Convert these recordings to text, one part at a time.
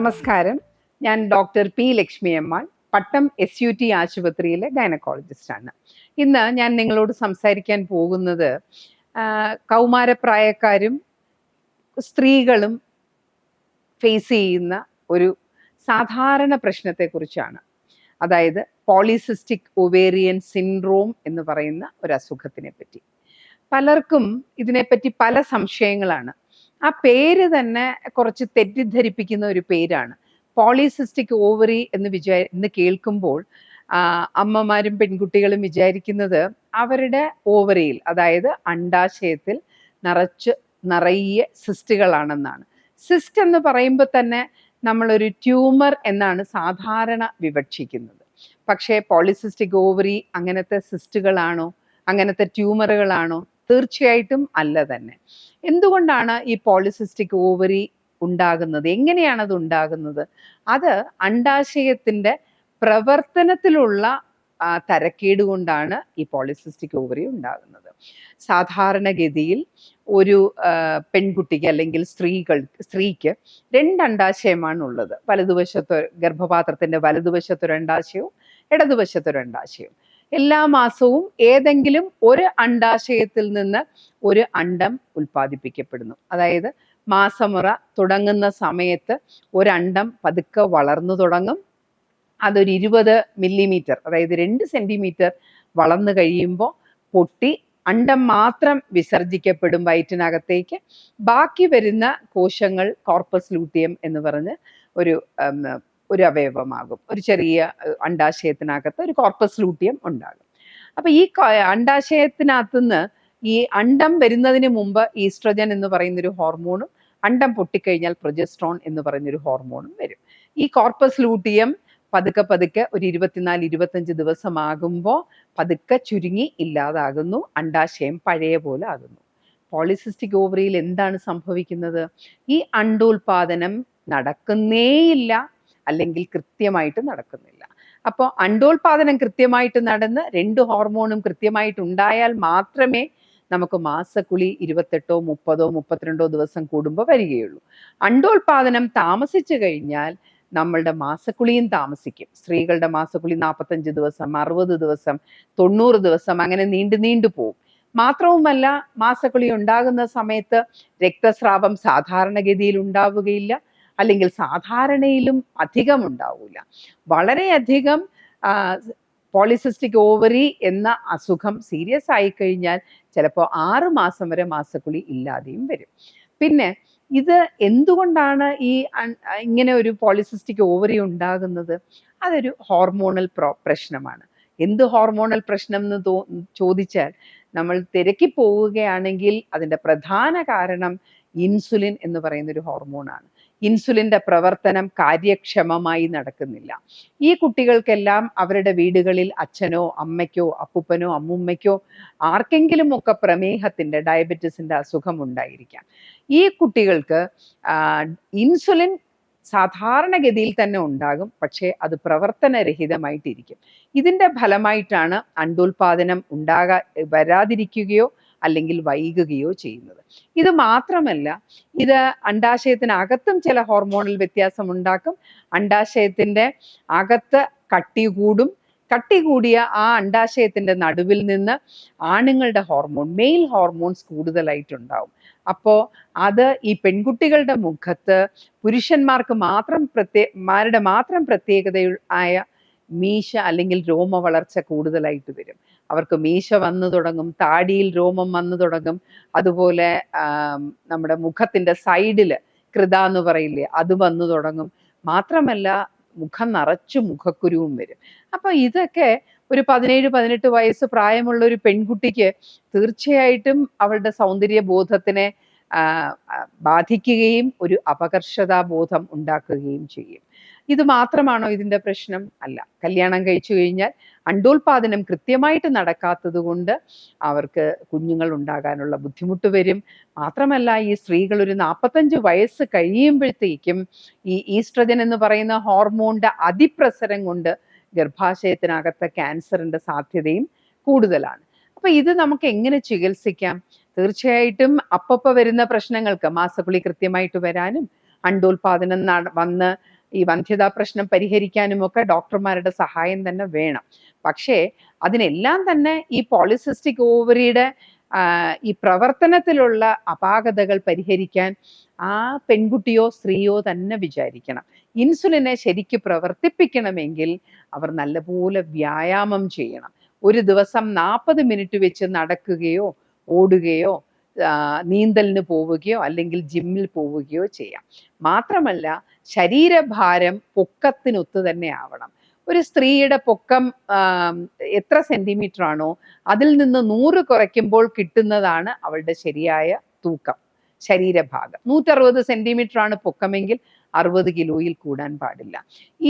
നമസ്കാരം. ഞാൻ doctor P Lakshmi Ammal Pattom S U T ആശുപത്രിയിലെ ഗൈനക്കോളജിസ്റ്റ് ആണ് ഇന്ന് ഞാൻ നിങ്ങളോട് സംസാരിക്കാൻ പോകുന്നത് കൗമാരപ്രായക്കാരും സ്ത്രീകളും ഫേസ് ചെയ്യുന്ന ഒരു സാധാരണ പ്രശ്നത്തെക്കുറിച്ചാണ്. അതായത് പോളിസിസ്റ്റിക് ഒവേറിയൻ സിൻഡ്രോം എന്ന് പറയുന്ന ഒരു അസുഖത്തിനെ പറ്റി പലർക്കും ഇതിനെപ്പറ്റി പല സംശയങ്ങളാണ്. ആ പേര് തന്നെ കുറച്ച് തെറ്റിദ്ധരിപ്പിക്കുന്ന ഒരു പേരാണ്. പോളിസിസ്റ്റിക് ഓവറി എന്ന് വിചാ എന്ന് കേൾക്കുമ്പോൾ അമ്മമാരും പെൺകുട്ടികളും വിചാരിക്കുന്നത് അവരുടെ ഓവറിയിൽ അതായത് അണ്ടാശയത്തിൽ നിറച്ച് നിറയെ സിസ്റ്റുകളാണെന്നാണ്. സിസ്റ്റ് എന്ന് പറയുമ്പോൾ തന്നെ നമ്മളൊരു ട്യൂമർ എന്നാണ് സാധാരണ വിവക്ഷിക്കുന്നത്. പക്ഷേ പോളിസിസ്റ്റിക് ഓവറി അങ്ങനത്തെ സിസ്റ്റുകളാണോ അങ്ങനത്തെ ട്യൂമറുകളാണോ തീർച്ചയായിട്ടും അല്ല തന്നെ. എന്തുകൊണ്ടാണ് ഈ പോളിസിസ്റ്റിക് ഓവറി ഉണ്ടാകുന്നത്? എങ്ങനെയാണ് അത് ഉണ്ടാകുന്നത്? അത് അണ്ടാശയത്തിന്റെ പ്രവർത്തനത്തിലുള്ള തരക്കേട് കൊണ്ടാണ് ഈ പോളിസിസ്റ്റിക് ഓവറി ഉണ്ടാകുന്നത്. സാധാരണഗതിയിൽ ഒരു പെൺകുട്ടിക്ക് അല്ലെങ്കിൽ സ്ത്രീകൾ സ്ത്രീക്ക് രണ്ട് ഉള്ളത് വലതുവശത്ത് ഗർഭപാത്രത്തിന്റെ വലതുവശത്ത് ഒരു അണ്ടാശയവും ഇടതുവശത്ത് ഒരു അണ്ടാശയവും എല്ലാ മാസവും ഏതെങ്കിലും ഒരു അണ്ടാശയത്തിൽ നിന്ന് ഒരു അണ്ടം ഉൽപ്പാദിപ്പിക്കപ്പെടുന്നു. അതായത് മാസമുറ തുടങ്ങുന്ന സമയത്ത് ഒരണ്ടം പതുക്കെ വളർന്നു തുടങ്ങും. അതൊരു ഇരുപത് മില്ലിമീറ്റർ അതായത് രണ്ട് സെന്റിമീറ്റർ വളർന്നു കഴിയുമ്പോൾ പൊട്ടി അണ്ടം മാത്രം വിസർജിക്കപ്പെടും വയറ്റിനകത്തേക്ക്. ബാക്കി വരുന്ന കോശങ്ങൾ കോർപ്പസ് ലൂട്ടിയം എന്ന് പറഞ്ഞ് ഒരു ഒരു അവയവമാകും. ഒരു ചെറിയ അണ്ടാശയത്തിനകത്ത് ഒരു കോർപ്പസ് ലൂട്ടിയം ഉണ്ടാകും. അപ്പൊ ഈ അണ്ടാശയത്തിനകത്തുനിന്ന് ഈ അണ്ടം വരുന്നതിന് മുമ്പ് ഈസ്ട്രജൻ എന്ന് പറയുന്ന ഒരു ഹോർമോണും അണ്ടം പൊട്ടിക്കഴിഞ്ഞാൽ പ്രൊജസ്ട്രോൺ എന്ന് പറയുന്നൊരു ഹോർമോണും വരും. ഈ കോർപ്പസ് ലൂട്ടിയം പതുക്കെ പതുക്കെ ഒരു ഇരുപത്തിനാല് ഇരുപത്തഞ്ച് ദിവസമാകുമ്പോൾ പതുക്കെ ചുരുങ്ങി ഇല്ലാതാകുന്നു. അണ്ടാശയം പഴയ പോലെ ആകുന്നു. പോളിസിസ്റ്റിക് ഓവറിയിൽ എന്താണ് സംഭവിക്കുന്നത്? ഈ അണ്ടോൽപാദനം നടക്കുന്നേയില്ല. അല്ലെങ്കിൽ കൃത്യമായിട്ട് നടക്കുന്നില്ല. അപ്പോൾ അണ്ടോൽപാദനം കൃത്യമായിട്ട് നടന്ന് രണ്ട് ഹോർമോണും കൃത്യമായിട്ട് ഉണ്ടായാൽ മാത്രമേ നമുക്ക് മാസക്കുളി ഇരുപത്തെട്ടോ മുപ്പതോ മുപ്പത്തിരണ്ടോ ദിവസം കൂടുമ്പോൾ വരികയുള്ളൂ. അണ്ടോൽപാദനം താമസിച്ചു കഴിഞ്ഞാൽ നമ്മളുടെ മാസക്കുളിയും താമസിക്കും. സ്ത്രീകളുടെ മാസക്കുളി നാൽപ്പത്തഞ്ച് ദിവസം അറുപത് ദിവസം തൊണ്ണൂറ് ദിവസം അങ്ങനെ നീണ്ടു നീണ്ടു പോകും മാത്രവുമല്ല മാസക്കുളി ഉണ്ടാകുന്ന സമയത്ത് രക്തസ്രാവം സാധാരണഗതിയിൽ ഉണ്ടാവുകയില്ല. അല്ലെങ്കിൽ സാധാരണയിലും അധികം ഉണ്ടാവില്ല വളരെയധികം പോളിസിസ്റ്റിക് ഓവറി എന്ന അസുഖം സീരിയസ് ആയി കഴിഞ്ഞാൽ ചിലപ്പോൾ ആറ് മാസം വരെ മാസക്കുളി ഇല്ലാതെയും വരും. പിന്നെ ഇത് എന്തുകൊണ്ടാണ് ഈ ഇങ്ങനെ ഒരു പോളിസിസ്റ്റിക് ഓവറി ഉണ്ടാകുന്നത്? അതൊരു ഹോർമോണൽ പ്രോ പ്രശ്നമാണ്. എന്ത് ഹോർമോണൽ പ്രശ്നം എന്ന് തോ ചോദിച്ചാൽ നമ്മൾ തിരക്കി പോവുകയാണെങ്കിൽ അതിന്റെ പ്രധാന കാരണം ഇൻസുലിൻ എന്ന് പറയുന്ന ഒരു ഹോർമോണാണ്. ഇൻസുലിന്റെ പ്രവർത്തനം കാര്യക്ഷമമായി നടക്കുന്നില്ല. ഈ കുട്ടികൾക്കെല്ലാം അവരുടെ വീടുകളിൽ അച്ഛനോ അമ്മയ്ക്കോ അപ്പൂപ്പനോ അമ്മൂമ്മയ്ക്കോ ആർക്കെങ്കിലും ഒക്കെ പ്രമേഹത്തിന്റെ ഡയബറ്റീസിന്റെ അസുഖം ഉണ്ടായിരിക്കാം ഈ കുട്ടികൾക്ക് ഇൻസുലിൻ സാധാരണഗതിയിൽ തന്നെ ഉണ്ടാകും പക്ഷേ അത് പ്രവർത്തനരഹിതമായിട്ടിരിക്കും. ഇതിന്റെ ഫലമായിട്ടാണ് അണ്ടുൽപാദനം ഉണ്ടാകാ വരാതിരിക്കുകയോ അല്ലെങ്കിൽ വൈകുകയോ ചെയ്യുന്നത്. ഇത് മാത്രമല്ല ഇത് അണ്ടാശയത്തിനകത്തും ചില ഹോർമോണൽ വ്യത്യാസം ഉണ്ടാക്കും. അണ്ടാശയത്തിന്റെ അകത്ത് കട്ടി കൂടും. കട്ടി കൂടിയ ആ അണ്ടാശയത്തിന്റെ നടുവിൽ നിന്ന് ആണുങ്ങളുടെ ഹോർമോൺ മെയിൽ ഹോർമോൺസ് കൂടുതലായിട്ടുണ്ടാവും. അപ്പോൾ അത് ഈ പെൺകുട്ടികളുടെ മുഖത്ത് പുരുഷന്മാർക്ക് മാത്രം പ്രത്യേ മാരുടെ മാത്രം പ്രത്യേകത ആയ മീശ അല്ലെങ്കിൽ രോമ വളർച്ച കൂടുതലായിട്ട് വരും. അവർക്ക് മീശ വന്നു തുടങ്ങും താടിയിൽ രോമം വന്നു തുടങ്ങും. അതുപോലെ നമ്മുടെ മുഖത്തിന്റെ സൈഡിൽ കൃത എന്ന് പറയില്ലേ അത് വന്നു തുടങ്ങും. മാത്രമല്ല മുഖം നിറച്ചു മുഖക്കുരുവും വരും. അപ്പൊ ഇതൊക്കെ ഒരു പതിനേഴ് പതിനെട്ട് വയസ്സ് പ്രായമുള്ള ഒരു പെൺകുട്ടിക്ക് തീർച്ചയായിട്ടും അവളുടെ സൗന്ദര്യ ബോധത്തിനെ ബാധിക്കുകയും ഒരു അപകർഷതാബോധം ഉണ്ടാക്കുകയും ചെയ്യും. ഇത് മാത്രമാണോ ഇതിന്റെ പ്രശ്നം? അല്ല. കല്യാണം കഴിച്ചു കഴിഞ്ഞാൽ അണ്ടോൽപാദനം കൃത്യമായിട്ട് നടക്കാത്തത് കൊണ്ട് അവർക്ക് കുഞ്ഞുങ്ങൾ ഉണ്ടാകാനുള്ള ബുദ്ധിമുട്ട് വരും. മാത്രമല്ല ഈ സ്ത്രീകൾ ഒരു നാൽപ്പത്തഞ്ച് വയസ്സ് കഴിയുമ്പോഴത്തേക്കും ഈ ഈസ്ട്രജൻ എന്ന് പറയുന്ന ഹോർമോണിന്റെ അതിപ്രസരം കൊണ്ട് ഗർഭാശയത്തിനകത്തെ ക്യാൻസറിന്റെ സാധ്യതയും കൂടുതലാണ്. അപ്പൊ ഇത് നമുക്ക് എങ്ങനെ ചികിത്സിക്കാം? തീർച്ചയായിട്ടും അപ്പപ്പ വരുന്ന പ്രശ്നങ്ങൾക്ക് മാസപ്പുളി കൃത്യമായിട്ട് വരാനും അണ്ടോൽപാദനം വന്ന് ഈ വന്ധ്യതാ പ്രശ്നം പരിഹരിക്കാനും ഒക്കെ ഡോക്ടർമാരുടെ സഹായം തന്നെ വേണം. പക്ഷേ അതിനെല്ലാം തന്നെ ഈ പോളിസിസ്റ്റിക് ഓവറിയുടെ ഈ പ്രവർത്തനത്തിലുള്ള അപാകതകൾ പരിഹരിക്കാൻ ആ പെൺകുട്ടിയോ സ്ത്രീയോ തന്നെ വിചാരിക്കണം. ഇൻസുലിനെ ശരിക്ക് പ്രവർത്തിപ്പിക്കണമെങ്കിൽ അവർ നല്ലപോലെ വ്യായാമം ചെയ്യണം. ഒരു ദിവസം നാൽപ്പത് മിനിറ്റ് വെച്ച് നടക്കുകയോ ഓടുകയോ നീന്തലിന് പോവുകയോ അല്ലെങ്കിൽ ജിമ്മിൽ പോവുകയോ ചെയ്യാം. മാത്രമല്ല ശരീരഭാരം പൊക്കത്തിനൊത്ത് തന്നെ ആവണം. ഒരു സ്ത്രീയുടെ പൊക്കം എത്ര സെന്റിമീറ്റർ ആണോ അതിൽ നിന്ന് നൂറ് കുറയ്ക്കുമ്പോൾ കിട്ടുന്നതാണ് അവളുടെ ശരിയായ തൂക്കം ശരീരഭാഗം. നൂറ്ററുപത് സെന്റിമീറ്റർ ആണ് പൊക്കമെങ്കിൽ അറുപത് കിലോയിൽ കൂടാൻ പാടില്ല.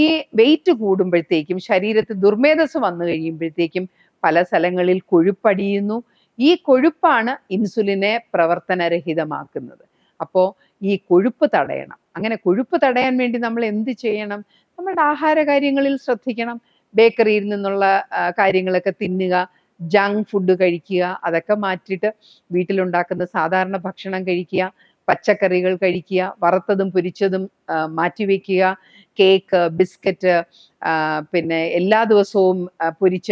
ഈ വെയിറ്റ് കൂടുമ്പോഴത്തേക്കും ശരീരത്തിൽ ദുർമേധസ് വന്നു കഴിയുമ്പോഴത്തേക്കും പല സ്ഥലങ്ങളിൽ കൊഴുപ്പടിയുന്നു. ഈ കൊഴുപ്പാണ് ഇൻസുലിനെ പ്രവർത്തനരഹിതമാക്കുന്നത്. അപ്പോൾ ഈ കൊഴുപ്പ് തടയണം. അങ്ങനെ കൊഴുപ്പ് തടയാൻ വേണ്ടി നമ്മൾ എന്ത് ചെയ്യണം? നമ്മുടെ ആഹാര കാര്യങ്ങളിൽ ശ്രദ്ധിക്കണം. ബേക്കറിയിൽ നിന്നുള്ള കാര്യങ്ങളൊക്കെ തിന്നുക ജങ്ക് ഫുഡ് കഴിക്കുക അതൊക്കെ മാറ്റിയിട്ട് വീട്ടിലുണ്ടാക്കുന്ന സാധാരണ ഭക്ഷണം കഴിക്കുക പച്ചക്കറികൾ കഴിക്കുക വറുത്തതും പൊരിച്ചതും മാറ്റി മാറ്റിവെക്കുക കേക്ക് ബിസ്ക്കറ്റ് പിന്നെ എല്ലാ ദിവസവും പൊരിച്ച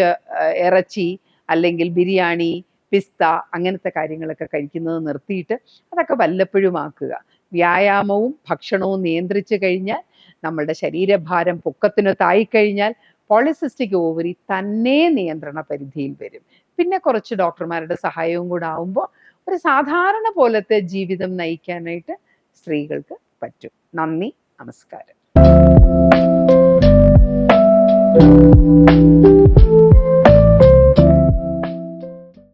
ഇറച്ചി അല്ലെങ്കിൽ ബിരിയാണി പിസ്ത അങ്ങനത്തെ കാര്യങ്ങളൊക്കെ കഴിക്കുന്നത് നിർത്തിയിട്ട് അതൊക്കെ വല്ലപ്പോഴും ആക്കുക. വ്യായാമവും ഭക്ഷണവും നിയന്ത്രിച്ചു കഴിഞ്ഞാൽ നമ്മളുടെ ശരീരഭാരം പൊക്കത്തിന് തായിക്കഴിഞ്ഞാൽ പോളിസിസ്റ്റിക് ഓവറി തന്നെ നിയന്ത്രണ പരിധിയിൽ വരും. പിന്നെ കുറച്ച് ഡോക്ടർമാരുടെ സഹായവും കൂടെ ആവുമ്പോൾ ഒരു സാധാരണ പോലത്തെ ജീവിതം നയിക്കാനായിട്ട് സ്ത്രീകൾക്ക് പറ്റും. നന്ദി നമസ്കാരം.